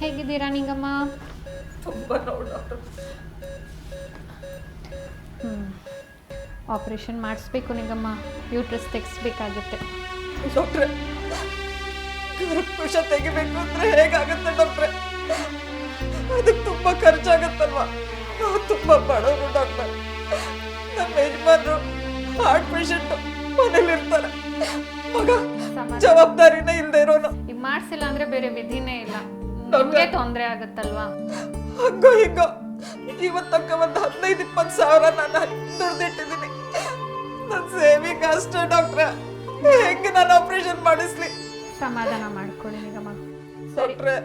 ಹೇಗಿದ್ದೀರಾ ನಿಂಗಮ್ಮ? ತುಂಬ ಹ್ಞೂ ಆಪ್ರೇಷನ್ ಮಾಡಿಸ್ಬೇಕು ನಿಂಗಮ್ಮ. ಯೂಟ್ರಸ್ ತೆಗೆಸ್ಬೇಕಾಗುತ್ತೆ. ಡಾಕ್ಟ್ರೆ ಗರ್ಭಕೋಶ ತೆಗಿಬೇಕು ಅಂದ್ರೆ ಹೇಗಾಗುತ್ತೆ ಡಾಕ್ಟ್ರೆ? ಅದಕ್ಕೆ ತುಂಬಾ ಖರ್ಚಾಗತ್ತಲ್ವಾ? ನಾವು ತುಂಬಾ ಬಡವರು ಡಾಕ್ಟರ್. ನಮ್ಮ ಯಜಮಾನರು ಹಾರ್ಟ್ ಪೇಷಂಟ್ ಇರ್ತಾರೆ ಮಗ ಜವಾಬ್ದಾರಿನೇ ಮಾಡಿಸಿಲ್ಲ ಅಂದ್ರೆ ಬೇರೆ ವಿಧಿನೇ ಇಲ್ಲ. ನಮಗೆ ತೊಂದರೆ ಆಗುತ್ತಲ್ವಾ? ಹಂಗೋ ಹಿಂಗೋ ಇವತ್ತು ತನಕ ಒಂದು ಹದಿನೈದು ಇಪ್ಪತ್ತು ಸಾವಿರ ನಾನು ದುಡ್ದಿಟ್ಟಿದ್ದೀನಿ. ನನ್ನ ಸೇವಿಂಗ್ ಅಷ್ಟೇ ಡಾಕ್ಟ್ರ. ಹೆಂಗೆ ನಾನು ಆಪರೇಷನ್ ಮಾಡಿಸ್ಲಿ? ಸಮಾಧಾನ ಮಾಡ್ಕೊಳ್ಳಿ ನಿಗಮ್ಮ ಡಾಕ್ಟ್ರೆ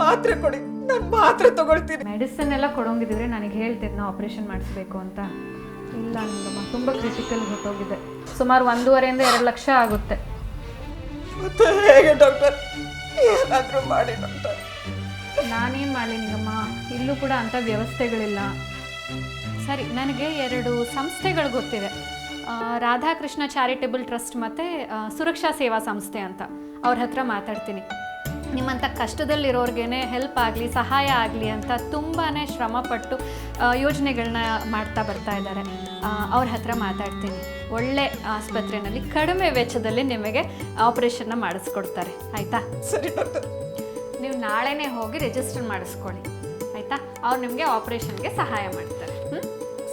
ಮಾತ್ರೆ ಕೊಡಿ. ನಾನು ಮಾತ್ರೆ ತಗೊಳ್ತೀನಿ. ಮೆಡಿಸಿನ್ ಎಲ್ಲ ಕೊಡೋಂಗಿದ್ರೆ ನನಗೆ ಹೇಳ್ತಿದ್ದೆ ನಾವು ಆಪರೇಷನ್ ಮಾಡಿಸ್ಬೇಕು ಅಂತ. ಇಲ್ಲ ನಿಗಮ ತುಂಬ ಕ್ರಿಟಿಕಲ್ ಹೊಟ್ಟೋಗಿದೆ ಸುಮಾರು ಒಂದೂವರೆಯಿಂದ ಎರಡು ಲಕ್ಷ ಆಗುತ್ತೆ. ಮತ್ತೆ ಹೇಗೆ ಡಾಕ್ಟರ್? ಏನಾದರೂ ಮಾಡಿ ಡಾಕ್ಟರ್. ನಾನೇನು ಮಾಡಲಿ ಇಲ್ಲೂ ಕೂಡ ಅಂಥ ವ್ಯವಸ್ಥೆಗಳಿಲ್ಲ. ಸರಿ ನನಗೆ ಎರಡು ಸಂಸ್ಥೆಗಳು ಗೊತ್ತಿದೆ. ಆ, ರಾಧಾಕೃಷ್ಣ ಚಾರಿಟೇಬಲ್ ಟ್ರಸ್ಟ್ ಮತ್ತು ಸುರಕ್ಷಾ ಸೇವಾ ಸಂಸ್ಥೆ ಅಂತ. ಅವ್ರ ಹತ್ರ ಮಾತಾಡ್ತೀನಿ. ನಿಮ್ಮಂಥ ಕಷ್ಟದಲ್ಲಿರೋರ್ಗೇ ಹೆಲ್ಪ್ ಆಗಲಿ ಸಹಾಯ ಆಗಲಿ ಅಂತ ತುಂಬಾ ಶ್ರಮಪಟ್ಟು ಯೋಜನೆಗಳನ್ನ ಮಾಡ್ತಾ ಬರ್ತಾ ಇದ್ದಾರೆ. ಅವ್ರ ಹತ್ರ ಮಾತಾಡ್ತೀನಿ. ಒಳ್ಳೆ ಆಸ್ಪತ್ರೆಯಲ್ಲಿ ಕಡಿಮೆ ವೆಚ್ಚದಲ್ಲಿ ನಿಮಗೆ ಆಪರೇಷನ್ನ ಮಾಡಿಸ್ಕೊಡ್ತಾರೆ. ಆಯಿತಾ? ಸರಿ. ಡಾಕ್ಟರ್ ನೀವು ನಾಳೆನೇ ಹೋಗಿ ರಿಜಿಸ್ಟರ್ ಮಾಡಿಸ್ಕೊಳ್ಳಿ. ಆಯಿತಾ? ಅವ್ರು ನಿಮಗೆ ಆಪರೇಷನ್ಗೆ ಸಹಾಯ ಮಾಡ್ತಾರೆ. ಹ್ಞೂ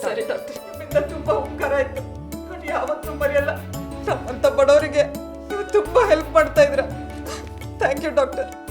ಸರಿ ಡಾಕ್ಟರ್. ತುಂಬ ತುಂಬಾ ಉಪಕಾರ ಆಯಿತು. ನಾನು ಯಾವತ್ತೂ ಮರೆಯಲ್ಲ. ನಮ್ಮಂತ ಬಡವರಿಗೆ ನೀವು ತುಂಬ ಹೆಲ್ಪ್ ಮಾಡ್ತಾ ಇದ್ರ Thank you, Doctor.